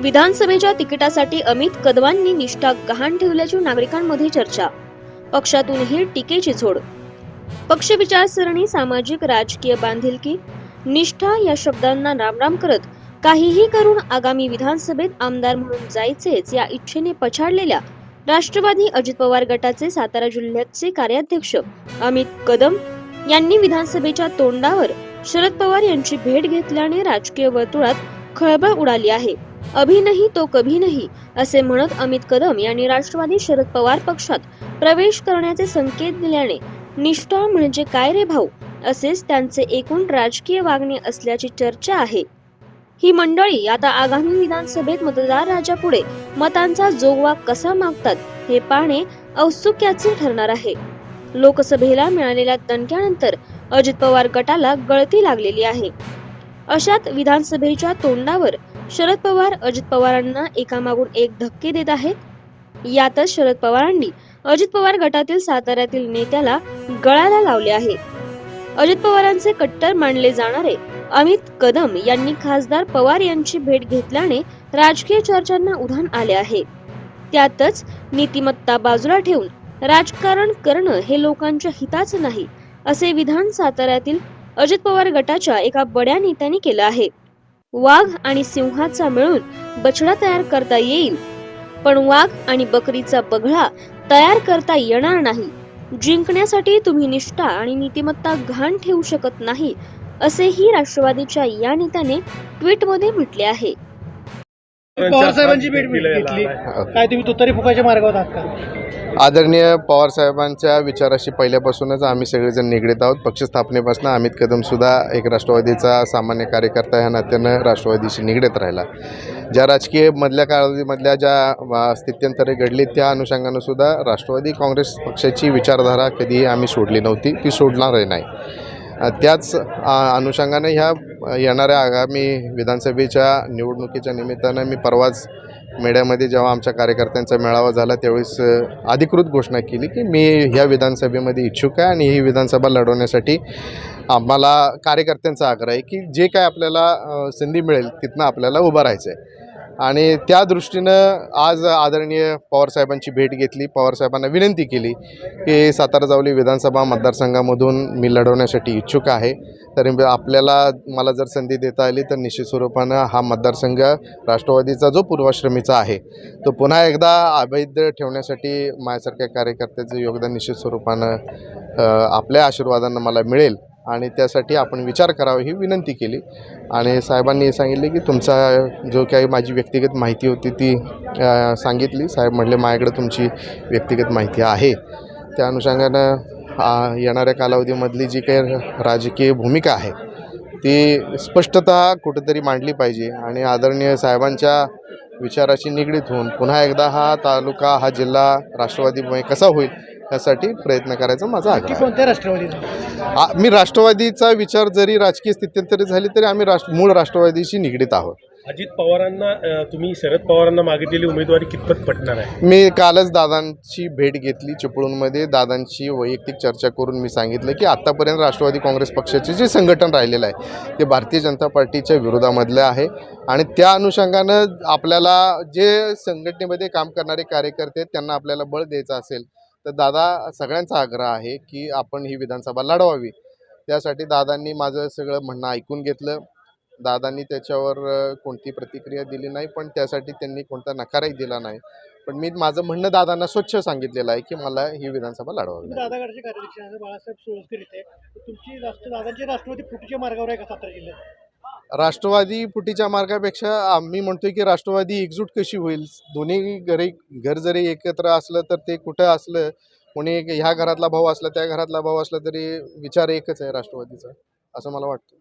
विधानसभेच्या तिकिटासाठी अमित कदमांनी निष्ठा गहाण ठेवल्याची नागरिकांमध्ये चर्चा. पक्षातूनही टीकेची झोड. पक्ष विचारसरणी सामाजिक राजकीय बांधिलकी निष्ठा या शब्दांना रामराम करत काहीही करून आगामी विधानसभेत आमदार म्हणून जायचेच या इच्छेने पछाडलेल्या राष्ट्रवादी अजित पवार गटाचे सातारा जिल्ह्याचे कार्याध्यक्ष अमित कदम यांनी विधानसभेच्या तोंडावर शरद पवार यांची भेट घेतल्याने राजकीय वर्तुळात खळबळ उडाली आहे. अभी नाही तो कभी नाही असे म्हणत अमित कदम यांनी राष्ट्रवादी शरद पवार पक्षात प्रवेश करण्याचे संकेत दिल्याने निष्ठा म्हणजे काय रे भाऊ? असेच त्यांचे एकूण राजकीय वागणे असल्याची चर्चा आहे. ही मंडळी आता आगामी विधानसभेत मतदार राजापुढे मतांचा जोगवा कसा मागतात हे पाहणे औत्सुक्याचे ठरणार आहे. लोकसभेला मिळालेल्या दणक्यानंतर अजित पवार गटाला गळती लागलेली आहे. अशात विधानसभेच्या तोंडावर शरद पवार अजित पवारांना एकामागून एक धक्के देत आहेत. यातच शरद पवारांनी अजित पवार गटातील साताऱ्यातील नेत्याला गळाला लावले आहे. अजित पवारांचे कट्टर मानले जाणारे अमित कदम यांनी खासदार पवार यांची भेट घेतल्याने राजकीय चर्चांना उधाण आले आहे. त्यातच नीतिमत्ता बाजूला ठेवून राजकारण करणं हे लोकांच्या हिताचं नाही असे विधान साताऱ्यातील अजित पवार गटाच्या एका बड्या नेत्याने केलं आहे. वाघ आणि सिंहाचा मिळून बछडा तयार करता येईल. पण वाघ आणि बकरीचा बगळा तयार करता येणार नाही. जिंकण्यासाठी तुम्ही निष्ठा आणि नीतिमत्ता घाण ठेवू शकत नाही असेही राष्ट्रवादीच्या या नेत्याने ट्विटमध्ये म्हटले आहे. पवार साहेबांची भेट घेतली काय तुम्ही तुतारी फुकायच्या मार्गावर आहात का? आदरणीय पवार साहेबांच्या विचाराशी पहिल्यापासूनच आम्ही सगळेजण निगडीत आहोत. पक्ष स्थापनेपासून अमित कदम सुद्धा एक राष्ट्रवादीचा सामान्य कार्यकर्ता ह्या नात्यानं राष्ट्रवादीशी निगडीत राहिला. ज्या राजकीय मधल्या काळामधल्या ज्या स्थित्यंतरे घडली त्या अनुषंगानं सुद्धा राष्ट्रवादी काँग्रेस पक्षाची विचारधारा कधीही आम्ही सोडली नव्हती. ती सोडणारही नाही. त्याच अनुषंगाने ह्या येणाऱ्या आगामी विधानसभेच्या निवडणुकीच्या निमित्तानं मी परवाच मीडियामध्ये जेव्हा आमच्या कार्यकर्त्यांचा मेळावा झाला त्यावेळेस अधिकृत घोषणा केली की मी ह्या विधानसभेमध्ये इच्छुक आहे आणि ही विधानसभा लढवण्यासाठी आम्हाला कार्यकर्त्यांचा आग्रह आहे की जे काय आपल्याला संधी मिळेल तिथनं आपल्याला उभं राहायचं आहे आणि त्या दृष्टीनं आज आदरणीय पवारसाहेबांची भेट घेतली. पवारसाहेबांना विनंती केली की सातारा जावली विधानसभा मतदारसंघामधून मी लढवण्यासाठी इच्छुक आहे. तरी आपल्याला मला जर संधी देता आली तर निश्चित स्वरूपानं हा मतदारसंघ राष्ट्रवादीचा जो पूर्वाश्रमीचा आहे तो पुन्हा एकदा अवैध ठेवण्यासाठी माझ्यासारख्या कार्यकर्त्याचं योगदान निश्चित स्वरूपानं आपल्या आशीर्वादानं मला मिळेल. आणि त्यासाठी आपण विचार करावा ही विनंती केली. आणि साहेबांनी सांगितले की तुमचा जो काही माझी व्यक्तिगत माहिती होती ती सांगितली. साहेब म्हटले माझ्याकडे तुमची व्यक्तिगत माहिती आहे. त्या अनुषंगानं येणाऱ्या कालावधीमधली जी काही राजकीय भूमिका आहे ती स्पष्टता कुठेतरी मांडली पाहिजे. आणि आदरणीय साहेबांच्या विचाराशी निगडीत होऊन पुन्हा एकदा हा तालुका हा जिल्हा राष्ट्रवादीमुळे कसा होईल यासाठी प्रयत्न करायचा माझा आग्रह आहे. कोणत्या राष्ट्रवादीचा आ- मी राष्ट्रवादीचा विचार जरी राजकीय स्थित्यंतरी झाली तरी आम्ही राष्ट्र मूळ राष्ट्रवादीशी निगडीत आहोत. अजित पवारांना अ, तुम्ही शरद पवारांना मागितलेली उमेदवारी कितपत पटणार आहे? मी कालच दादांची भेट घेतली चिपळूणमध्ये. दादांची वैयक्तिक चर्चा करून मी सांगितलं की आत्तापर्यंत राष्ट्रवादी काँग्रेस पक्षाचे जे संघटन राहिलेलं आहे ते भारतीय जनता पार्टीच्या विरोधामधलं आहे. आणि त्या अनुषंगानं आपल्याला जे संघटनेमध्ये काम करणारे कार्यकर्ते आहेत त्यांना आपल्याला बळ द्यायचं असेल तर दादा सगळ्यांचा आग्रह आहे की आपण ही विधानसभा लढवावी. त्यासाठी दादांनी माझं सगळं म्हणणं ऐकून घेतलं. दादांनी त्याच्यावर कोणती प्रतिक्रिया दिली नाही पण त्यासाठी त्यांनी कोणता नकारही दिला नाही. पण मी माझं म्हणणं दादांना स्वच्छ सांगितलेलं आहे की मला ही विधानसभा लढवावी तुम्ही दादागडचे बाळासाहेब सोळसकर तुमची राष्ट्र दादांची राष्ट्रवादी फुटीच्या मार्गावर आहे का सातारा जिल्ह्यात? राष्ट्रवादी फुटीच्या मार्गापेक्षा आम्ही म्हणतोय की राष्ट्रवादी एकजूट कशी होईल? दोन्ही घरी घर जरी एकत्र असलं तर ते कुठं असलं? कोणी ह्या घरातला भाऊ असला त्या घरातला भाऊ असला तरी विचार एकच आहे राष्ट्रवादीचा असं मला वाटतं.